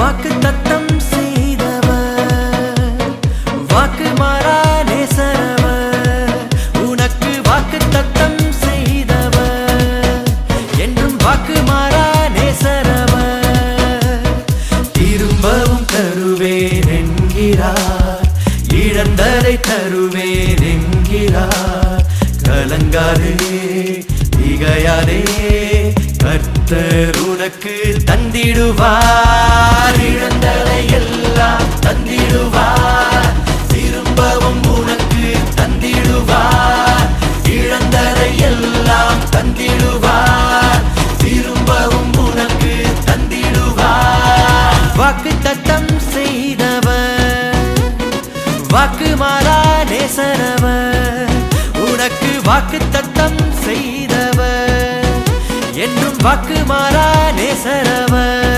வாக்கு தத்தம் செய்தவர். வாக்கு மாறா நேசரவர் உனக்கு வாக்கு தத்தம் செய்தவர். என்றும் வாக்கு மாறா நேசரவர் திரும்பவும் தருவேன் என்கிறார் இழந்ததை தருவேன் என்கிறார் கலங்காதே திகையாதே கர்த்தரும் உனக்கு தந்திடுவார். இழந்ததை எல்லாம் தந்திடுவார். திரும்பவும் உனக்கு தந்திடுவார். இழந்ததை எல்லாம் தந்திடுவார். திரும்பவும் உனக்கு தந்திடுவார். வாக்கு தத்தம் செய்தவர். வாக்கு மாறா நேசரவர் உனக்கு வாக்கு தத்தம் வாக்கு மாறா நேசரவர்.